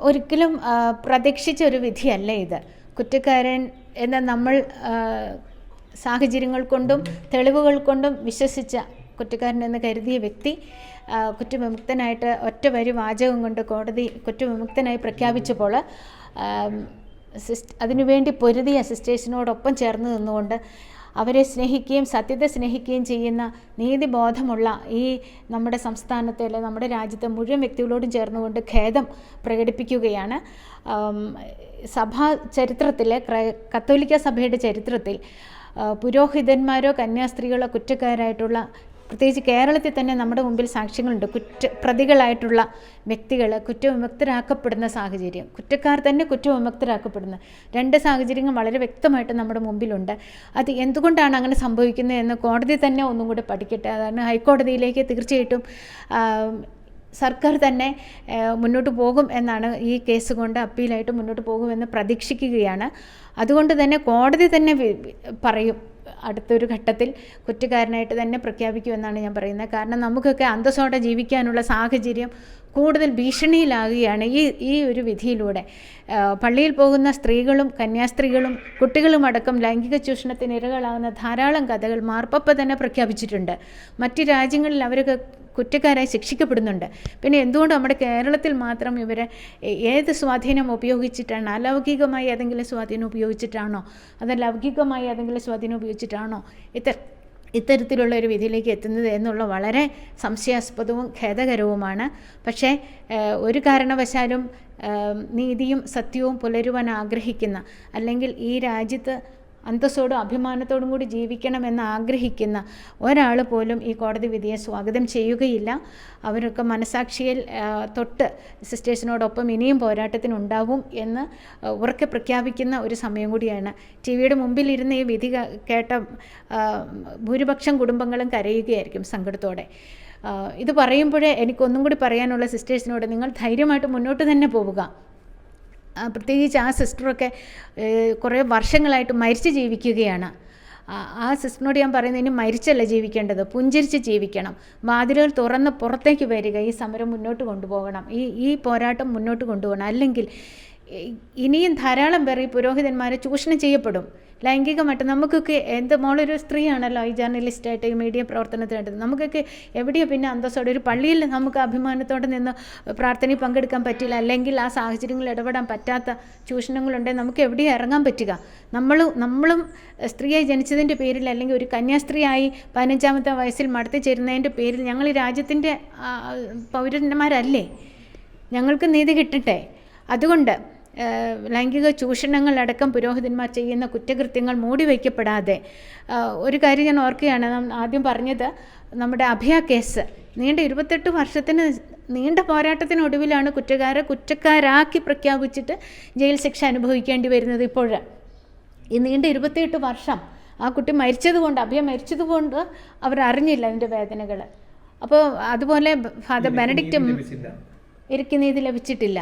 ഒരിക്കലും പ്രതീക്ഷിച്ച ഒരു വിധിയല്ല ഇത്. കുറ്റക്കാരൻ എന്ന നമ്മൾ സാഹചര്യങ്ങൾ കൊണ്ടും തെളിവുകൾ കൊണ്ടും വിശ്വസിച്ച കുറ്റക്കാരൻ എന്ന് കരുതിയ വ്യക്തി കുറ്റവിമുക്തനായിട്ട് ഒറ്റ വരി വാചകം കൊണ്ട് കോടതി കുറ്റവിമുക്തനായി പ്രഖ്യാപിച്ചപ്പോൾ അതിനുവേണ്ടി പൊരുതിയ സിസ്റ്റേഴ്സിനോടൊപ്പം ചേർന്ന് നിന്നുകൊണ്ട് അവരെ സ്നേഹിക്കുകയും സത്യത്തെ സ്നേഹിക്കുകയും ചെയ്യുന്ന നീതിബോധമുള്ള ഈ നമ്മുടെ സംസ്ഥാനത്തെ അല്ലെങ്കിൽ നമ്മുടെ രാജ്യത്തെ മുഴുവൻ വ്യക്തികളോടും ചേർന്നുകൊണ്ട് ഖേദം പ്രകടിപ്പിക്കുകയാണ്. സഭാ ചരിത്രത്തിലെ കത്തോലിക്ക സഭയുടെ ചരിത്രത്തിൽ പുരോഹിതന്മാരോ കന്യാസ്ത്രീകളോ കുറ്റക്കാരായിട്ടുള്ള പ്രത്യേകിച്ച് കേരളത്തിൽ തന്നെ നമ്മുടെ മുമ്പിൽ സാക്ഷ്യങ്ങളുണ്ട്. കുറ്റ പ്രതികളായിട്ടുള്ള വ്യക്തികൾ കുറ്റവിമുക്തരാക്കപ്പെടുന്ന സാഹചര്യം. കുറ്റക്കാർ തന്നെ കുറ്റവിമുക്തരാക്കപ്പെടുന്ന രണ്ട് സാഹചര്യങ്ങൾ വളരെ വ്യക്തമായിട്ട് നമ്മുടെ മുമ്പിലുണ്ട്. അത് എന്തുകൊണ്ടാണ് അങ്ങനെ സംഭവിക്കുന്നത് എന്ന് കോടതി തന്നെ ഒന്നും കൂടി പഠിക്കട്ടെ. അതാണ് ഹൈക്കോടതിയിലേക്ക് തീർച്ചയായിട്ടും സർക്കാർ തന്നെ മുന്നോട്ട് പോകും എന്നാണ് ഈ കേസ് കൊണ്ട് അപ്പീലായിട്ട് മുന്നോട്ട് പോകുമെന്ന് പ്രതീക്ഷിക്കുകയാണ്. അതുകൊണ്ട് തന്നെ കോടതി തന്നെ പറയും. അടുത്തൊരു ഘട്ടത്തിൽ കുറ്റക്കാരനായിട്ട് തന്നെ പ്രഖ്യാപിക്കുമെന്നാണ് ഞാൻ പറയുന്നത്. കാരണം നമുക്കൊക്കെ അന്തസ്സോടെ ജീവിക്കാനുള്ള സാഹചര്യം കൂടുതൽ ഭീഷണിയിലാകുകയാണ് ഈ ഈ ഒരു വിധിയിലൂടെ. പള്ളിയിൽ പോകുന്ന സ്ത്രീകളും കന്യാസ്ത്രീകളും കുട്ടികളുമടക്കം ലൈംഗിക ചൂഷണത്തിന് ഇരകളാകുന്ന ധാരാളം കഥകൾ മാർപ്പപ്പ തന്നെ പ്രഖ്യാപിച്ചിട്ടുണ്ട്. മറ്റ് രാജ്യങ്ങളിൽ അവരൊക്കെ കുറ്റക്കാരായി ശിക്ഷിക്കപ്പെടുന്നുണ്ട്. പിന്നെ എന്തുകൊണ്ട് നമ്മുടെ കേരളത്തിൽ മാത്രം ഇവരെ ഏത് സ്വാധീനം ഉപയോഗിച്ചിട്ടാണ്? അലൗകികമായി ഏതെങ്കിലും സ്വാധീനം ഉപയോഗിച്ചിട്ടാണോ? അത് ലൗകികമായി ഏതെങ്കിലും സ്വാധീനം ഉപയോഗിച്ചിട്ടാണോ? ഇത്തര ഇത്തരത്തിലുള്ള ഒരു വിധിയിലേക്ക് എത്തുന്നത് എന്നുള്ള വളരെ സംശയാസ്പദവും ഖേദകരവുമാണ്. പക്ഷേ ഒരു കാരണവശാലും നീതിയും സത്യവും പുലരുവാൻ ആഗ്രഹിക്കുന്ന അല്ലെങ്കിൽ ഈ രാജ്യത്ത് അന്തസ്സോടും അഭിമാനത്തോടും കൂടി ജീവിക്കണമെന്ന് ആഗ്രഹിക്കുന്ന ഒരാൾ പോലും ഈ കോടതി വിധിയെ സ്വാഗതം ചെയ്യുകയില്ല. അവരൊക്കെ മനസാക്ഷിയിൽ തൊട്ട് സിസ്റ്റേഴ്സിനോടൊപ്പം ഇനിയും പോരാട്ടത്തിനുണ്ടാവും എന്ന് ഉറക്കെ പ്രഖ്യാപിക്കുന്ന ഒരു സമയം കൂടിയാണ്. ടി വിയുടെ മുമ്പിലിരുന്ന് ഈ വിധി കേട്ട ഭൂരിപക്ഷം കുടുംബങ്ങളും കരയുകയായിരിക്കും സങ്കടത്തോടെ. ഇത് പറയുമ്പോഴേ എനിക്കൊന്നും കൂടി പറയാനുള്ള സിസ്റ്റേഴ്സിനോട് നിങ്ങൾ ധൈര്യമായിട്ട് മുന്നോട്ട് തന്നെ പോവുക. പ്രത്യേകിച്ച് ആ സിസ്റ്ററൊക്കെ കുറേ വർഷങ്ങളായിട്ട് മരിച്ച് ജീവിക്കുകയാണ്. ആ- സിസ്റ്ററിനോട് ഞാൻ പറയുന്നത് ഇനി മരിച്ചല്ല ജീവിക്കേണ്ടത് പുഞ്ചിരിച്ച് ജീവിക്കണം. വാതിലുകൾ തുറന്ന് പുറത്തേക്ക് വരിക ഈ സമരം മുന്നോട്ട് കൊണ്ടുപോകണം. ഈ ഈ പോരാട്ടം മുന്നോട്ട് കൊണ്ടുപോകണം. അല്ലെങ്കിൽ ഇനിയും ധാരാളം പേർ ഈ പുരോഹിതന്മാരെ ചൂഷണം ചെയ്യപ്പെടും. ലൈംഗികമായിട്ട് നമുക്കൊക്കെ എന്ത് മോളൊരു സ്ത്രീയാണല്ലോ ഈ ജേർണലിസ്റ്റായിട്ട് ഈ മീഡിയ പ്രവർത്തനത്തിനായിട്ട്. നമുക്കൊക്കെ എവിടെയോ പിന്നെ അന്തസ്സോടെ ഒരു പള്ളിയിൽ നമുക്ക് അഭിമാനത്തോടെ നിന്ന് പ്രാർത്ഥനയിൽ പങ്കെടുക്കാൻ പറ്റില്ല. അല്ലെങ്കിൽ ആ സാഹചര്യങ്ങളിൽ ഇടപെടാൻ പറ്റാത്ത ചൂഷണങ്ങളുണ്ടെങ്കിൽ നമുക്ക് എവിടെയും ഇറങ്ങാൻ പറ്റുക. നമ്മൾ നമ്മളും സ്ത്രീയായി ജനിച്ചതിന്റെ പേരിൽ അല്ലെങ്കിൽ ഒരു കന്യാസ്ത്രീയായി പതിനഞ്ചാമത്തെ വയസ്സിൽ മടത്തി ചേരുന്നതിന്റെ പേരിൽ ഞങ്ങൾ രാജ്യത്തിന്റെ പൗരന്മാരല്ലേ? ഞങ്ങൾക്ക് നീതി കിട്ടട്ടെ. അതുകൊണ്ട് ലൈംഗിക ചൂഷണങ്ങളടക്കം പുരോഹിതന്മാർ ചെയ്യുന്ന കുറ്റകൃത്യങ്ങൾ മൂടി വയ്ക്കപ്പെടാതെ. ഒരു കാര്യം ഞാൻ ഓർക്കുകയാണ്. ആദ്യം പറഞ്ഞത് നമ്മുടെ അഭയ കേസ്. നീണ്ട ഇരുപത്തെട്ട് വർഷത്തിന് നീണ്ട പോരാട്ടത്തിനൊടുവിലാണ് കുറ്റക്കാരെ കുറ്റക്കാരാക്കി പ്രഖ്യാപിച്ചിട്ട് ജയിൽ ശിക്ഷ അനുഭവിക്കേണ്ടി വരുന്നത് ഇപ്പോൾ ഈ നീണ്ട ഇരുപത്തിയെട്ട് വർഷം ആ കുട്ടി മരിച്ചതുകൊണ്ട് അഭയ മരിച്ചതുകൊണ്ട് അവർ അറിഞ്ഞില്ല അതിന്റെ വേദനകൾ അപ്പോൾ അതുപോലെ ഫാദർ ബെനഡിക്റ്റ് എനിക്ക് നീതി ലഭിച്ചിട്ടില്ല.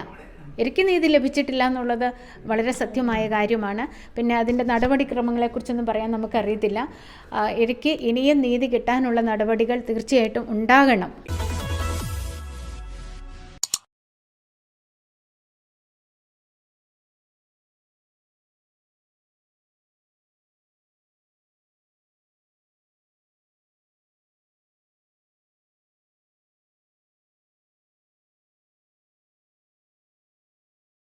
എനിക്ക് നീതി ലഭിച്ചിട്ടില്ല എന്നുള്ളത് വളരെ സത്യമായ കാര്യമാണ്. പിന്നെ അതിന്റെ നടപടിക്രമങ്ങളെക്കുറിച്ചൊന്നും പറയാൻ നമുക്കറിയത്തില്ല. എനിക്ക് ഇനിയും നീതി കിട്ടാനുള്ള നടപടികൾ തീർച്ചയായിട്ടും ഉണ്ടാകണം.